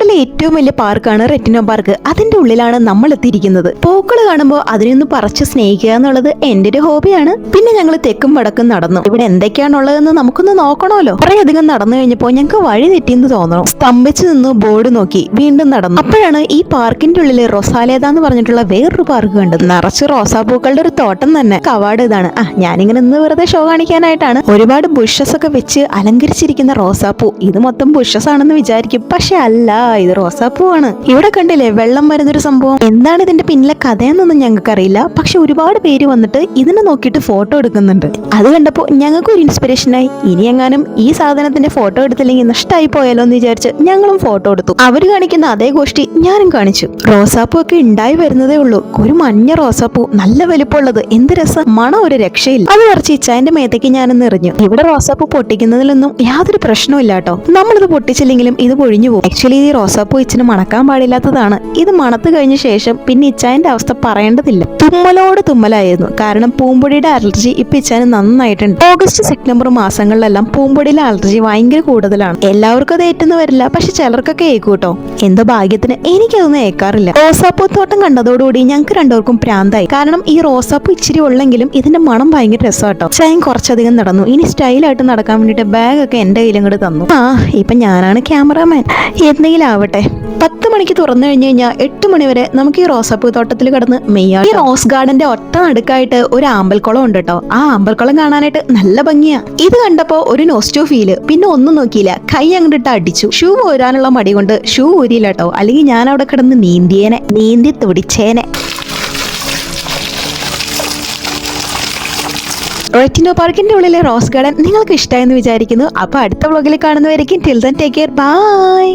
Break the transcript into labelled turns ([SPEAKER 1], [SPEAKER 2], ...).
[SPEAKER 1] കാക്കനാടിലെ ഏറ്റവും വലിയ പാർക്കാണ് റെറ്റിനോ പാർക്ക്. അതിന്റെ ഉള്ളിലാണ് നമ്മൾ എത്തിയിരിക്കുന്നത്. പൂക്കൾ കാണുമ്പോൾ അതിനൊന്ന് പറിച്ച് സ്നേഹിക്കുക എന്നുള്ളത് എന്റെ ഒരു ഹോബിയാണ്. പിന്നെ ഞങ്ങൾ തെക്കും വടക്കും നടന്നു. ഇവിടെ എന്തൊക്കെയാണുള്ളതെന്ന് നമുക്കൊന്ന് നോക്കണമല്ലോ. കുറേയധികം നടന്നു കഴിഞ്ഞപ്പോൾ ഞങ്ങൾക്ക് വഴി തെറ്റിയെന്ന് തോന്നണം. സ്തംഭിച്ചു നിന്ന് ബോർഡ് നോക്കി വീണ്ടും നടന്നു. അപ്പോഴാണ് ഈ പാർക്കിന്റെ ഉള്ളിൽ റൊസാലേത എന്ന് പറഞ്ഞിട്ടുള്ള വേറൊരു പാർക്ക് കണ്ടത്. നിറച്ച് റോസാപ്പൂക്കളുടെ ഒരു തോട്ടം തന്നെ. കവാട് ഇതാണ്. ആ ഞാനിങ്ങനെ ഇന്ന് വെറുതെ ഷോ കാണിക്കാനായിട്ടാണ്. ഒരുപാട് ബുഷസ് ഒക്കെ വെച്ച് അലങ്കരിച്ചിരിക്കുന്ന റോസാപ്പൂ. ഇത് മൊത്തം ബുഷസ് ആണെന്ന് വിചാരിക്കും. പക്ഷെ അല്ല. ഇത് റോസാപ്പൂവാണ്. ഇവിടെ കണ്ടില്ലേ വെള്ളം വരുന്നൊരു സംഭവം? എന്താണ് ഇതിന്റെ പിന്നിലെ കഥയെന്നൊന്നും ഞങ്ങൾക്ക് അറിയില്ല പക്ഷെ ഒരുപാട് പേര് വന്നിട്ട് ഇതിനെ നോക്കിയിട്ട് ഫോട്ടോ എടുക്കുന്നുണ്ട്. അത് കണ്ടപ്പോൾ ഞങ്ങൾക്ക് ഒരു ഇൻസ്പിറേഷനായി ഇനി എങ്ങാനും ഈ സാധനത്തിന്റെ ഫോട്ടോ എടുത്തില്ലെങ്കിൽ നഷ്ടമായി പോയാലോ എന്ന് വിചാരിച്ച് ഞങ്ങളും ഫോട്ടോ എടുത്തു. അവർ കാണിക്കുന്ന അതേ ഗോഷ്ടി ഞാനും കാണിച്ചു. റോസാപ്പൂ ഒക്കെ ഉണ്ടായി വരുന്നതേ ഉള്ളൂ. ഒരു മഞ്ഞ റോസാപ്പൂ. നല്ല വലിപ്പമുള്ളത്. എന്ത് രസം? മണം ഒരു രക്ഷയില്ല. അത് കുറച്ച് ഇച്ചായന്റെ മേത്തേക്ക് ഞാനൊന്ന് എറിഞ്ഞു. ഇവിടെ റോസാപ്പൂ പൊട്ടിക്കുന്നതിലൊന്നും യാതൊരു പ്രശ്നവും ഇല്ലാട്ടോ. നമ്മളിത് പൊട്ടിച്ചില്ലെങ്കിലും ഇത് പൊഴിഞ്ഞു പോകും. ആക്ച്വലി റോസാപ്പൂ ഇച്ചിന് മണക്കാൻ പാടില്ലാത്തതാണ്. ഇത് മണത്ത് കഴിഞ്ഞ ശേഷം പിന്നെ ഇച്ചായന്റെ അവസ്ഥ പറയേണ്ടതില്ല. തുമ്മലോട് തുമ്മലായിരുന്നു. കാരണം പൂമ്പൊടിയുടെ അലർജി ഇപ്പൊ ഇച്ചാന് നന്നായിട്ടുണ്ട്. ഓഗസ്റ്റ് സെപ്റ്റംബർ മാസങ്ങളിലെല്ലാം പൂമ്പൊടിയിലെ അലർജി ഭയങ്കര കൂടുതലാണ്. എല്ലാവർക്കും അത് ഏറ്റുന്നു വരില്ല. പക്ഷെ ചിലർക്കൊക്കെ ഏക്കും കേട്ടോ. എന്തോ ഭാഗ്യത്തിന് എനിക്കതൊന്നും ഏക്കാറില്ല റോസാപ്പൂ തോട്ടം കണ്ടതോടുകൂടി ഞങ്ങൾക്ക് രണ്ടുപേർക്കും പ്രാന്തായി കാരണം ഈ റോസാപ്പൂ ഇച്ചിരി ഉള്ളെങ്കിലും ഇതിന്റെ മണം ഭയങ്കര രസമാട്ടോ. ചായം കുറച്ചധികം നടന്നു. ഇനി സ്റ്റൈലായിട്ട് നടക്കാൻ വേണ്ടിയിട്ട് ബാഗൊക്കെ എന്റെ കയ്യിലും കൂടെ തന്നു. ആ ഇപ്പൊ ഞാനാണ് ക്യാമറാമാൻ. എന്തെങ്കിലും ആവട്ടെ. പത്ത് മണിക്ക് തുറന്നു കഴിഞ്ഞു കഴിഞ്ഞാൽ എട്ട് മണി വരെ നമുക്ക് ഈ റോസാപ്പൂ തോട്ടത്തിൽ കിടന്ന് മെയ്യാം. ഈ റോസ് ഗാർഡന്റെ ഒറ്റ നടുക്കായിട്ട് ഒരു ആമ്പൽക്കുളം ഉണ്ട് കേട്ടോ ആ ആമ്പൽക്കുളം കാണാനായിട്ട് നല്ല ഭംഗിയാ. ഇത് കണ്ടപ്പോ ഒരു നോസ്റ്റോ ഫീൽ പിന്നെ ഒന്നും നോക്കിയില്ല. കൈ അങ്ങോട്ട് അടിച്ചു. ഷൂ ഊരാനുള്ള മടി കൊണ്ട് ഷൂ ഊരിയില്ല കേട്ടോ അല്ലെങ്കിൽ ഞാൻ അവിടെ കിടന്ന് നീന്തിയേനെ നീന്തി തുടിച്ചേനെ. റെറ്റിനോ പാർക്കിന്റെ ഉള്ളിലെ റോസ് ഗാർഡൻ നിങ്ങൾക്ക് ഇഷ്ടമായെന്ന് വിചാരിക്കുന്നു. അപ്പൊ അടുത്ത വ്ളോഗിൽ കാണുന്നവരേക്കും till then take care. Bye.